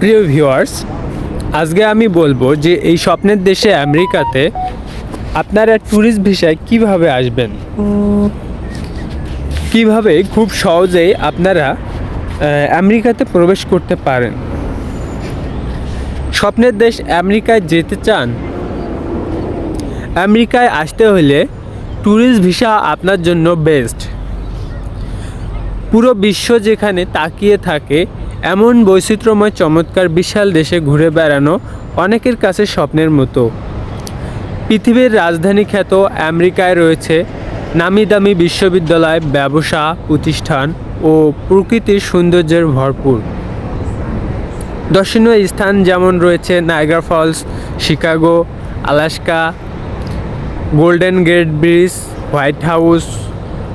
প্রিয় ভিউয়ার্স, আজকে আমি বলব যে এই স্বপ্নের দেশে আমেরিকাতে আপনারা ট্যুরিস্ট ভিসায় কীভাবে আসবেন? কীভাবে খুব সহজেই আপনারা আমেরিকাতে প্রবেশ করতে পারেন? স্বপ্নের দেশ আমেরিকায় যেতে চান, আমেরিকায় আসতে হলে ট্যুরিস্ট ভিসা আপনার জন্য বেস্ট পুরো বিশ্ব যেখানে তাকিয়ে থাকে এমন বৈচিত্র্যময়, চমৎকার, বিশাল দেশে ঘুরে বেড়ানো অনেকের কাছে স্বপ্নের মতো। পৃথিবীর রাজধানী খ্যাত আমেরিকায় রয়েছে নামি দামি বিশ্ববিদ্যালয়, ব্যবসা, প্রতিষ্ঠান ও প্রকৃতির সৌন্দর্যের ভরপুর। দর্শনীয় স্থান যেমন রয়েছে Niagara Falls, Chicago, Alaska, Golden Gate Bridge, White House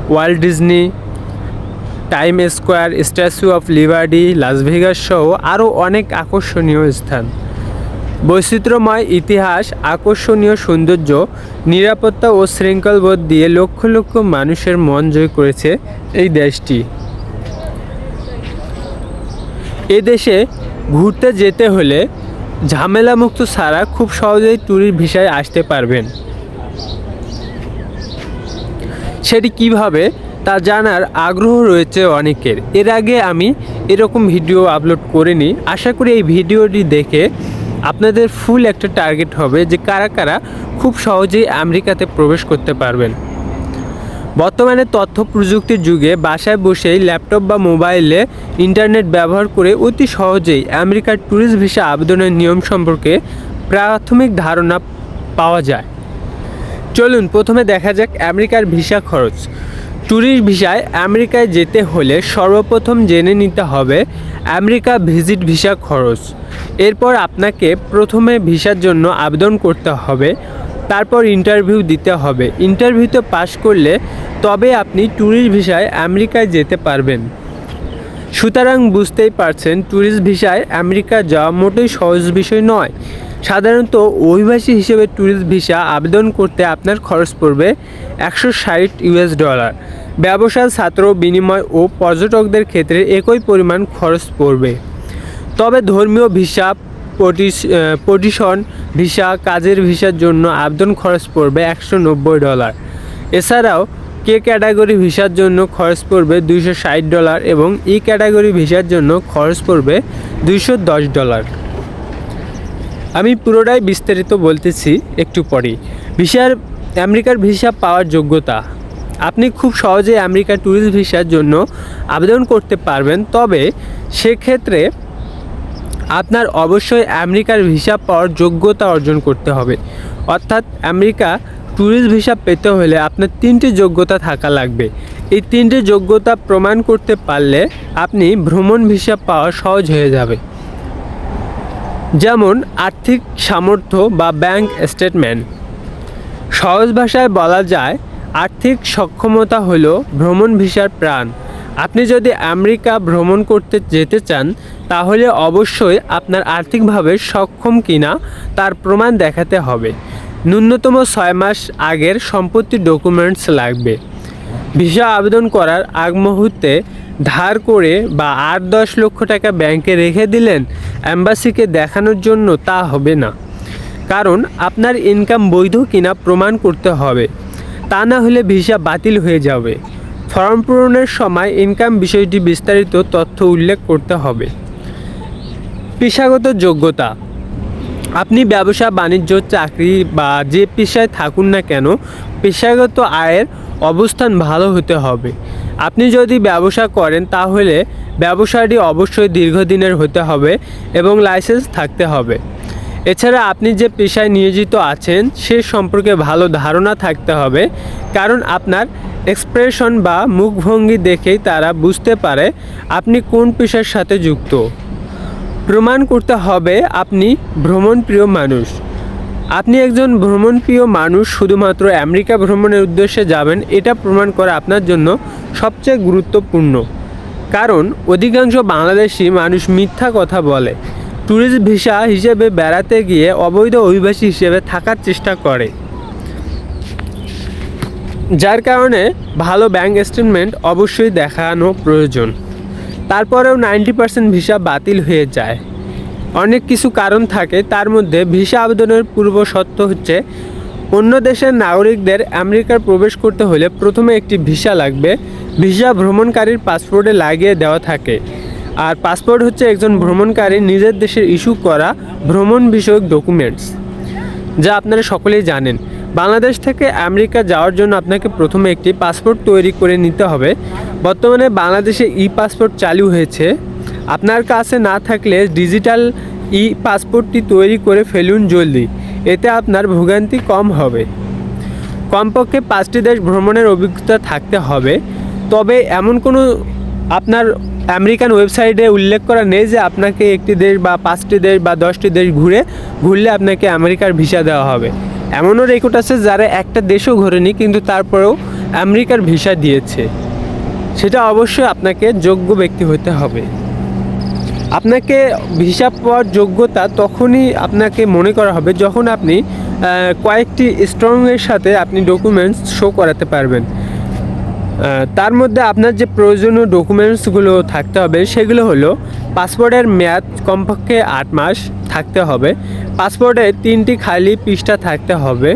World Disney Time Square, Statue of Liberty, Las Vegas সহ আরও অনেক আকর্ষণীয় স্থান। বৈচিত্র্যময় ইতিহাস, আকর্ষণীয় সৌন্দর্য, নিরাপত্তা ও শৃঙ্খলবোধ দিয়ে লক্ষ লক্ষ মানুষের মন জয় করেছে এই দেশটি। এ দেশে ঘুরতে যেতে হলে ঝামেলামুক্ত ছাড়া খুব সহজেই ট্যুরিস্ট ভিসায় আসতে পারবেন। সেটি কীভাবে? তা জানার আগ্রহ রয়েছে অনেকের। এর আগে আমি এরকম ভিডিও আপলোড করিনি। আশা করি এই ভিডিওটি দেখে আপনাদের ফুল একটা টার্গেট হবে যে কারা কারা খুব সহজেই আমেরিকাতে প্রবেশ করতে পারবেন। বর্তমানে তথ্য প্রযুক্তির যুগে বাসায় বসেই ল্যাপটপ বা মোবাইলে ইন্টারনেট ব্যবহার করে অতি সহজেই আমেরিকার ট্যুরিস্ট ভিসা আবেদনের নিয়ম সম্পর্কে প্রাথমিক ধারণা পাওয়া যায়। চলুন, প্রথমে দেখা যাক আমেরিকার ভিসা খরচ। ট্যুরিস্ট ভিসায় আমেরিকায় যেতে হলে সর্বপ্রথম জেনে নিতে হবে আমেরিকা ভিজিট ভিসা খরচ। এরপর আপনাকে প্রথমে ভিসার জন্য আবেদন করতে হবে, তারপর ইন্টারভিউ দিতে হবে। ইন্টারভিউতে পাশ করলে তবে আপনি ট্যুরিস্ট ভিসায় আমেরিকায় যেতে পারবেন। সুতরাং বুঝতেই পারছেন, ট্যুরিস্ট ভিসায় আমেরিকা যাওয়া মোটেই সহজ বিষয় নয়। সাধারণত অভিবাসী হিসেবে ট্যুরিস্ট ভিসা আবেদন করতে আপনার খরচ পড়বে একশো ষাট ইউএস ডলার ব্যবসা ছাত্র বিনিময় ও পর্যটকদের ক্ষেত্রে একই পরিমাণ খরচ পড়বে। তবে ধর্মীয় ভিসা পটিশন ভিসা কাজের ভিসার জন্য আবেদন খরচ পড়বে একশো নব্বই ডলার এছাড়াও কে ক্যাটাগরি ভিসার জন্য খরচ পড়বে দুইশো ষাট ডলার এবং ই ক্যাটাগরি ভিসার জন্য খরচ পড়বে দুইশো দশ ডলার আমি পুরোটাই বিস্তারিত বলতেছি একটু পরেই ভিসার, আমেরিকার ভিসা পাওয়ার যোগ্যতা। আপনি খুব সহজে আমেরিকার ট্যুরিস্ট ভিসার জন্য আবেদন করতে পারবেন, তবে সেক্ষেত্রে আপনার অবশ্যই আমেরিকার ভিসা পাওয়ার যোগ্যতা অর্জন করতে হবে। অর্থাৎ আমেরিকা ট্যুরিস্ট ভিসা পেতে হলে আপনার তিনটি যোগ্যতা থাকা লাগবে। এই তিনটি যোগ্যতা প্রমাণ করতে পারলে আপনি ভ্রমণ ভিসা পাওয়া সহজ হয়ে যাবে। যেমন আর্থিক সামর্থ্য বা ব্যাংক স্টেটমেন্ট। সহজ ভাষায় বলা যায়, আর্থিক সক্ষমতা হলো ভ্রমণ ভিসার প্রাণ। আপনি যদি আমেরিকা ভ্রমণ করতে যেতে চান, তাহলে অবশ্যই আপনার আর্থিকভাবে সক্ষম কিনা তার প্রমাণ দেখাতে হবে। ন্যূনতম ছয় মাস আগের সম্পত্তি ডকুমেন্টস লাগবে। ভিসা আবেদন করার আগ মুহূর্তে ধার করে বা আট দশ লক্ষ টাকা ব্যাংকে রেখে দিলেন অ্যাম্বাসিকে দেখানোর জন্য তা হবে না। কারণ আপনার ইনকাম বৈধ কিনা প্রমাণ করতে হবে। তা না হলে ভিসা বাতিল হয়ে যাবে। ফর্ম পূরণের সময় ইনকাম বিষয়টি বিস্তারিত তথ্য উল্লেখ করতে হবে। পেশাগত যোগ্যতা। আপনি ব্যবসা, বাণিজ্য, চাকরি বা যে পেশায় থাকুন না কেন, পেশাগত আয়ের অবস্থান ভালো হতে হবে। আপনি যদি ব্যবসা করেন, তাহলে ব্যবসাটি অবশ্যই দীর্ঘদিনের হতে হবে এবং লাইসেন্স থাকতে হবে। এছাড়া আপনি যে পেশায় নিয়োজিত আছেন, সে সম্পর্কে ভালো ধারণা থাকতে হবে, কারণ আপনার এক্সপ্রেশন বা মুখভঙ্গি দেখেই তারা বুঝতে পারে আপনি কোন পেশার সাথে যুক্ত। প্রমাণ করতে হবে, আপনি ভ্রমণপ্রিয় মানুষ। আপনি একজন ভ্রমণপ্রিয় মানুষ, শুধুমাত্র আমেরিকা ভ্রমণের উদ্দেশ্যে যাবেন, এটা প্রমাণ করা আপনার জন্য সবচেয়ে গুরুত্বপূর্ণ। কারণ, অধিকাংশ বাংলাদেশি মানুষ মিথ্যা কথা বলে। ট্যুরিস্ট ভিসা হিসেবে বেড়াতে গিয়ে অবৈধ অভিবাসী হিসেবে থাকার চেষ্টা করে। যার কারণে ভালো ব্যাংক স্টেটমেন্ট অবশ্যই দেখানো প্রয়োজন। তারপরেও নাইনটি পার্সেন্ট ভিসা বাতিল হয়ে যায়। অনেক কিছু কারণ থাকে, তার মধ্যে ভিসা আবেদনের পূর্ব শর্ত হচ্ছে, অন্য দেশের নাগরিকদের আমেরিকার প্রবেশ করতে হলে প্রথমে একটি ভিসা লাগবে, ভিসা ভ্রমণকারীর পাসপোর্টে লাগিয়ে দেওয়া থাকে। আর পাসপোর্ট হচ্ছে একজন ভ্রমণকারী নিজের দেশের ইস্যু করা ভ্রমণ বিষয়ক ডকুমেন্টস, যা আপনারা সকলেই জানেন। বাংলাদেশ থেকে আমেরিকা যাওয়ার জন্য আপনাকে প্রথমে একটি পাসপোর্ট তৈরি করে নিতে হবে। বর্তমানে বাংলাদেশে ই পাসপোর্ট চালু হয়েছে। আপনার কাছে না থাকলে ডিজিটাল ই পাসপোর্টটি তৈরি করে ফেলুন জলদি। এতে আপনার ভোগান্তি কম হবে। কমপক্ষে পাঁচটি দেশ ভ্রমণের অভিজ্ঞতা থাকতে হবে। তবে এমন কোনো আপনার আমেরিকান ওয়েবসাইটে উল্লেখ করা নেই যে আপনাকে একটি দেশ বা পাঁচটি দেশ বা দশটি দেশ ঘুরে, ঘুরলে আপনাকে আমেরিকার ভিসা দেওয়া হবে। এমনও রেকর্ড আছে যারা একটা দেশও ঘোরেনি, কিন্তু তারপরেও আমেরিকার ভিসা দিয়েছে। সেটা অবশ্যই আপনাকে যোগ্য ব্যক্তি হতে হবে। আপনাকে হিসাব পাওয়ার যোগ্যতা তখনই আপনাকে মনে করা হবে যখন আপনি কয়েকটি স্ট্রংয়ের সাথে আপনি ডকুমেন্টস শো করাতে পারবেন। তার মধ্যে আপনার যে প্রয়োজনীয় ডকুমেন্টসগুলো থাকতে হবে, সেগুলো হলো পাসপোর্টের মেয়াদ কমপক্ষে আট মাস থাকতে হবে, পাসপোর্টে তিনটি খালি পৃষ্ঠা থাকতে হবে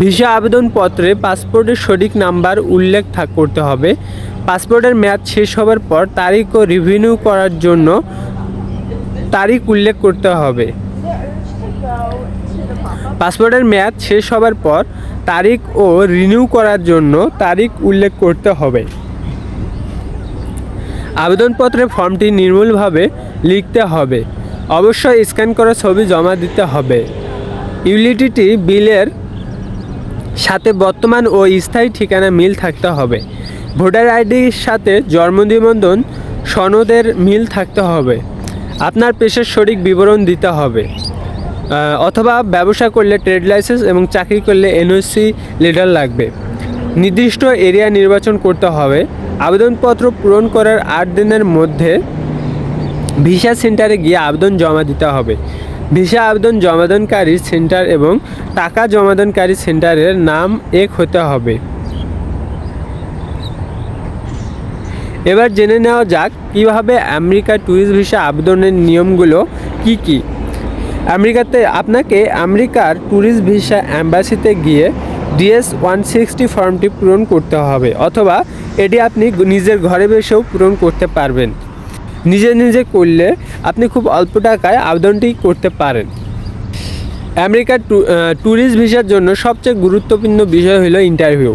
ভিসা আবেদনপত্রে পাসপোর্টের সঠিক নাম্বার উল্লেখ থাক করতে হবে। পাসপোর্টের মেয়াদ শেষ হবার পর তারিখ ও রিভিনিউ করার জন্য তারিখ উল্লেখ করতে হবে। পাসপোর্টের মেয়াদ শেষ হবার পর তারিখ ও রিনিউ করার জন্য তারিখ উল্লেখ করতে হবে। আবেদনপত্রে ফর্মটি নির্মূলভাবে লিখতে হবে। অবশ্যই স্ক্যান করা ছবি জমা দিতে হবে। ইউলিটিটি বিলের সাথে বর্তমান ও স্থায়ী ঠিকানা মিল থাকতে হবে। ভোটার আইডির সাথে জন্ম নিবন্ধন সনদের মিল থাকতে হবে। আপনার পেশার সঠিক বিবরণ দিতে হবে। অথবা ব্যবসা করলে ট্রেড লাইসেন্স এবং চাকরি করলে এনওসি লিডার লাগবে। নির্দিষ্ট এরিয়া নির্বাচন করতে হবে। আবেদনপত্র পূরণ করার আট দিনের মধ্যে ভিসা সেন্টারে গিয়ে আবেদন জমা দিতে হবে। ভিসা আবেদন জমাদানকারী সেন্টার এবং টাকা জমাদানকারী সেন্টারের নাম এক হতে হবে। এবার জেনে নেওয়া যাক কীভাবে আমেরিকা ট্যুরিস্ট ভিসা আবেদনের নিয়মগুলো কি কি। আমেরিকাতে আপনাকে আমেরিকার ট্যুরিস্ট ভিসা অ্যাম্বাসিতে গিয়ে ডিএস ওয়ান সিক্সটি ফর্মটি পূরণ করতে হবে অথবা এটি আপনি নিজের ঘরে বসেও পূরণ করতে পারবেন। নিজে নিজে করলে আপনি খুব অল্প টাকায় আবেদনটি করতে পারেন। আমেরিকার ট্যুরিস্ট ভিসার জন্য সবচেয়ে গুরুত্বপূর্ণ বিষয় হলো ইন্টারভিউ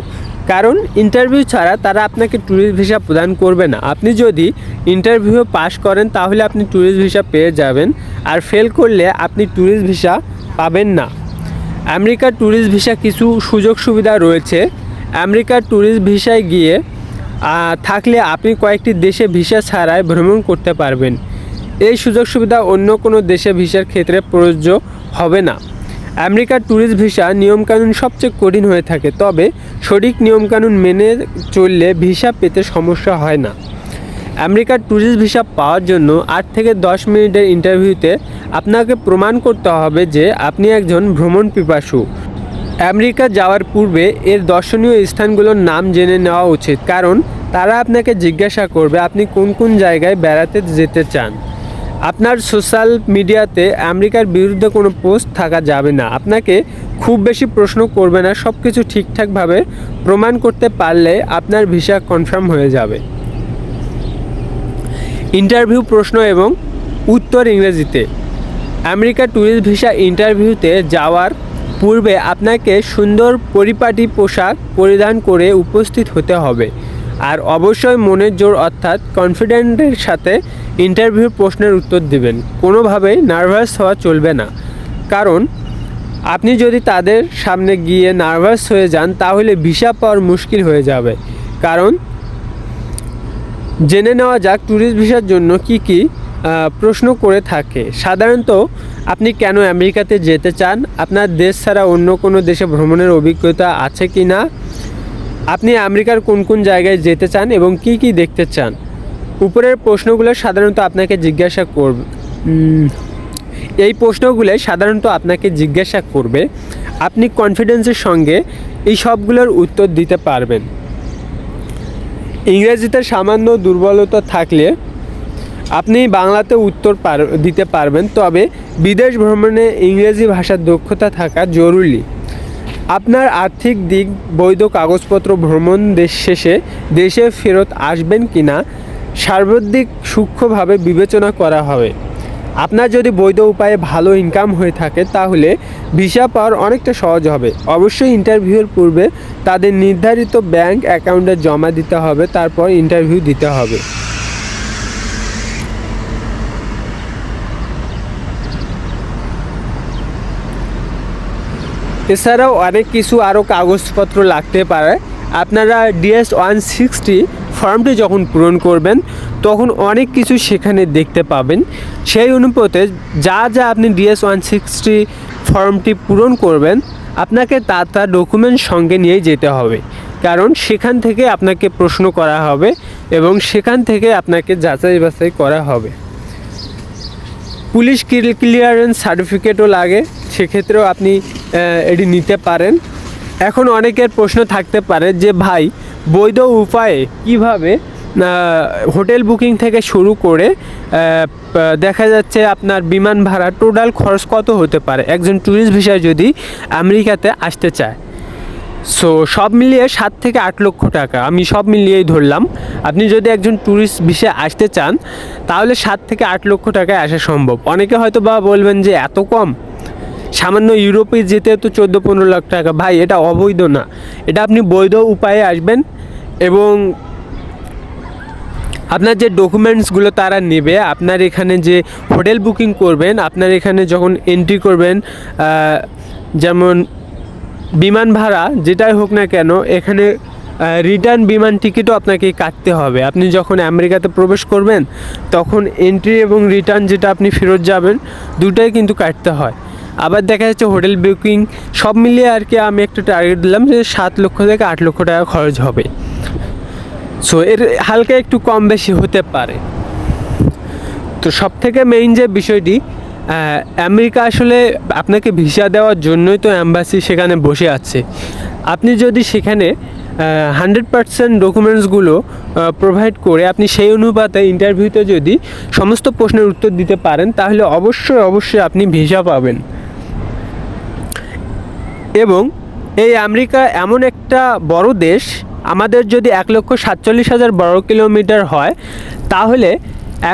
কারণ ইন্টারভিউ ছাড়া তারা আপনাকে ট্যুরিস্ট ভিসা প্রদান করবে না। আপনি যদি ইন্টারভিউ পাস করেন তাহলে আপনি ট্যুরিস্ট ভিসা পেয়ে যাবেন আর ফেল করলে আপনি ট্যুরিস্ট ভিসা পাবেন না। আমেরিকার ট্যুরিস্ট ভিসা কিছু সুযোগ সুবিধা রয়েছে। আমেরিকার ট্যুরিস্ট ভিসায় গিয়ে থাকলে আপনি কয়েকটি দেশে ভিসা ছাড়াই ভ্রমণ করতে পারবেন। এই সুযোগ সুবিধা অন্য কোনো দেশে ভিসার ক্ষেত্রে প্রযোজ্য হবে না। আমেরিকার ট্যুরিস্ট ভিসা নিয়মকানুন সবচেয়ে কঠিন হয়ে থাকে, তবে সঠিক নিয়মকানুন মেনে চললে ভিসা পেতে সমস্যা হয় না। আমেরিকার ট্যুরিস্ট ভিসা পাওয়ার জন্য আট থেকে দশ মিনিটের ইন্টারভিউতে আপনাকে প্রমাণ করতে হবে যে আপনি একজন ভ্রমণ পিপাসু। আমেরিকা যাওয়ার পূর্বে এর দর্শনীয় স্থানগুলোর নাম জেনে নেওয়া উচিত, কারণ তারা আপনাকে জিজ্ঞাসা করবে আপনি কোন কোন জায়গায় বেড়াতে যেতে চান। আপনার সোশ্যাল মিডিয়াতে আমেরিকার বিরুদ্ধে কোনো পোস্ট থাকা যাবে না। আপনাকে খুব বেশি প্রশ্ন করবে না সব কিছু ঠিকঠাকভাবে প্রমাণ করতে পারলে আপনার ভিসা কনফার্ম হয়ে যাবে। ইন্টারভিউ প্রশ্ন এবং উত্তর ইংরেজিতে। আমেরিকা ট্যুরিস্ট ভিসা ইন্টারভিউতে যাওয়ার পূর্বে আপনাকে সুন্দর পরিপাটি পোশাক পরিধান করে উপস্থিত হতে হবে। আর অবশ্যই মনের জোর অর্থাৎ কনফিডেন্টের সাথে ইন্টারভিউ প্রশ্নের উত্তর দিবেন। কোনোভাবেই নার্ভাস হওয়া চলবে না। কারণ, আপনি যদি তাদের সামনে গিয়ে নার্ভাস হয়ে যান, তাহলে ভিসা পাওয়ার মুশকিল হয়ে যাবে। কারণ, জেনে নেওয়া যাক ট্যুরিস্ট ভিসার জন্য কি কি প্রশ্ন করে থাকে। সাধারণত আপনি কেন আমেরিকাতে যেতে চান? আপনার দেশ ছাড়া অন্য কোনো দেশে ভ্রমণের অভিজ্ঞতা আছে কি না? আপনি আমেরিকার কোন কোন জায়গায় যেতে চান এবং কি কি দেখতে চান? উপরের প্রশ্নগুলো সাধারণত আপনাকে জিজ্ঞাসা করবে এই প্রশ্নগুলো সাধারণত আপনাকে জিজ্ঞাসা করবে। আপনি কনফিডেন্সের সঙ্গে এই সবগুলোর উত্তর দিতে পারবেন। ইংরেজিতে সামান্য দুর্বলতা থাকলে আপনি বাংলাতে উত্তর পার, দিতে পারবেন, তবে বিদেশ ভ্রমণে ইংরেজি ভাষার দক্ষতা থাকা জরুরি। আপনার আর্থিক দিক, বৈধ কাগজপত্র ভ্রমণ দেশ শেষে দেশে ফেরত আসবেন কিনা সার্বদিক সূক্ষ্মভাবে বিবেচনা করা হবে। আপনার যদি বৈধ উপায়ে ভালো ইনকাম হয়ে থাকে, তাহলে ভিসা পাওয়ার অনেকটা সহজ হবে। অবশ্যই ইন্টারভিউর পূর্বে তাদের নির্ধারিত ব্যাংক অ্যাকাউন্টে জমা দিতে হবে, তারপর ইন্টারভিউ দিতে হবে। এছাড়াও অনেক কিছু আরও কাগজপত্র লাগতে পারে। আপনারা ডিএস ওয়ান সিক্সটি ফর্মটি যখন পূরণ করবেন, তখন অনেক কিছু সেখানে দেখতে পাবেন। সেই অনুপাতে যা যা আপনি ডিএস ওয়ান সিক্সটি ফর্মটি পূরণ করবেন, আপনাকে তা তার ডকুমেন্ট সঙ্গে নিয়ে যেতে হবে। কারণ সেখান থেকে আপনাকে প্রশ্ন করা হবে এবং সেখান থেকে আপনাকে যাচাই বাছাই করা হবে। পুলিশ ক্লিয়ারেন্স সার্টিফিকেটও লাগে। সেক্ষেত্রেও আপনি এটি নিতে পারেন। এখন অনেকের প্রশ্ন থাকতে পারে যে, ভাই, বৈধ উপায়ে কীভাবে হোটেল বুকিং থেকে শুরু করে দেখা যাচ্ছে আপনার বিমান ভাড়া টোটাল খরচ কত হতে পারে? একজন ট্যুরিস্ট ভিসায় যদি আমেরিকাতে আসতে চায়, সো সব মিলিয়ে সাত থেকে আট লক্ষ টাকা, আমি সব মিলিয়েই ধরলাম। আপনি যদি একজন ট্যুরিস্ট ভিসায় আসতে চান, তাহলে সাত থেকে আট লক্ষ টাকায় আসা সম্ভব। অনেকে হয়তো বা বলবেন যে, এত কম? সামান্য ইউরোপে যেতে তো চোদ্দ পনেরো লাখ টাকা। ভাই, এটা অবৈধ না। এটা আপনি বৈধ উপায়ে আসবেন এবং আপনার যে ডকুমেন্টসগুলো তারা নেবে, আপনার এখানে যে হোটেল বুকিং করবেন, আপনার এখানে যখন এন্ট্রি করবেন যেমন বিমান ভাড়া, যেটাই হোক না কেন, এখানে রিটার্ন বিমান টিকিটও আপনাকে কাটতে হবে। আপনি যখন আমেরিকাতে প্রবেশ করবেন, তখন এন্ট্রি এবং রিটার্ন যেটা আপনি ফেরত যাবেন, দুটাই কিন্তু কাটতে হয়। আবার দেখা যাচ্ছে হোটেল বুকিং সব মিলিয়ে আর কি আমি একটা টার্গেট দিলাম যে সাত লক্ষ থেকে আট লক্ষ টাকা খরচ হবে। সো এর হালকা একটু কম বেশি হতে পারে। তো সব থেকে মেইন যে বিষয়টি আমেরিকা আসলে আপনাকে ভিসা দেওয়ার জন্যই তো অ্যাম্বাসি সেখানে বসে আছে। আপনি যদি সেখানে হান্ড্রেড পার্সেন্ট ডকুমেন্টসগুলো প্রোভাইড করে আপনি সেই অনুপাতে ইন্টারভিউতে যদি সমস্ত প্রশ্নের উত্তর দিতে পারেন, তাহলে অবশ্যই অবশ্যই আপনি ভিসা পাবেন। এবং এই আমেরিকা এমন একটা বড় দেশ, আমাদের যদি এক লক্ষ সাতচল্লিশ হাজার বর্গ কিলোমিটার হয়, তাহলে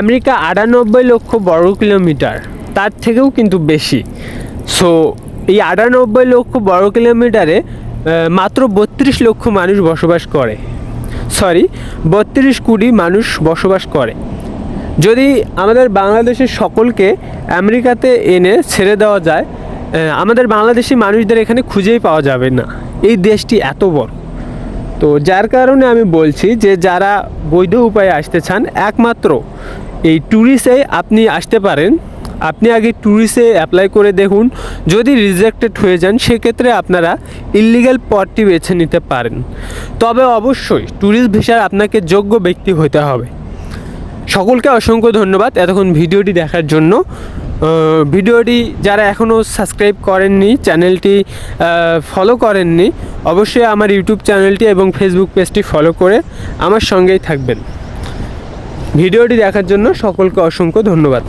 আমেরিকা আটানব্বই লক্ষ বর্গ কিলোমিটার, তার থেকেও কিন্তু বেশি। সো এই আটানব্বই লক্ষ বর্গ কিলোমিটারে মাত্র বত্রিশ লক্ষ মানুষ বসবাস করে। সরি বত্রিশ কোটি মানুষ বসবাস করে। যদি আমাদের বাংলাদেশের সকলকে আমেরিকাতে এনে ছেড়ে দেওয়া যায় আমাদের বাংলাদেশি মানুষদের এখানে খুঁজেই পাওয়া যাবে না। এই দেশটি এত বড়। তো যার কারণে আমি বলছি যে যারা বৈধ উপায়ে আসতে চান, একমাত্র এই ট্যুরিস্টে আপনি আসতে পারেন। আপনি আগে ট্যুরিস্টে অ্যাপ্লাই করে দেখুন। যদি রিজেক্টেড হয়ে যান, সেক্ষেত্রে আপনারা ইলিগাল পথটি বেছে নিতে পারেন। তবে অবশ্যই ট্যুরিস্ট ভিসার আপনাকে যোগ্য ব্যক্তি হতে হবে। সকলকে অসংখ্য ধন্যবাদ এতক্ষণ ভিডিওটি দেখার জন্য। ভিডিওটি যারা এখনও সাবস্ক্রাইব করেননি, চ্যানেলটি ফলো করেননি, অবশ্যই আমার ইউটিউব চ্যানেলটি এবং ফেসবুক পেজটি ফলো করে আমার সঙ্গেই থাকবেন। ভিডিওটি দেখার জন্য সকলকে অসংখ্য ধন্যবাদ।